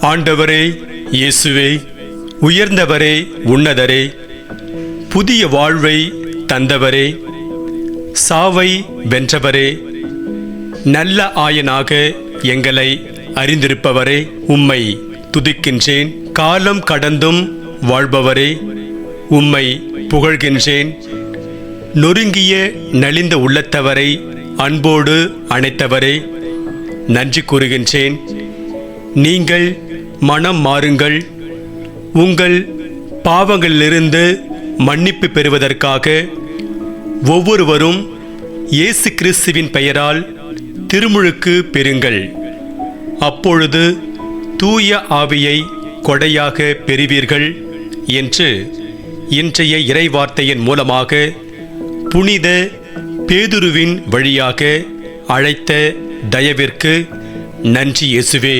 ஆண்டவரே இயேசுவே உயர்ந்தவரே உன்னதரே புதிய வாழ்வை தந்தவரே சாவை வென்றவரே நல்ல ஆயனாக எங்களை அறிந்திருப்பவரே உம்மை துதிக்கின்றேன். காலம் கடந்தும் வாழ்பவரே உம்மை புகழ்கின்றேன். நொறுங்கிய நலிந்த உள்ளத்தவரை அன்போடு அணைத்தவரே நன்றி கூறுகின்றேன். நீங்கள் மனம் மாறுங்கள். உங்கள் பாவங்களிலிருந்து மன்னிப்பு பெறுவதற்காக ஒவ்வொருவரும் இயேசு கிறிஸ்துவின் பெயரால் திருமுழுக்கு பெறுங்கள். அப்பொழுது தூய ஆவியை கொடையாக பெறுவீர்கள் என்று இன்றைய இறைவார்த்தையின் மூலமாக புனித பேதுருவின் வழியாக அழைத்த தயவிற்கு நன்றி இயேசுவே.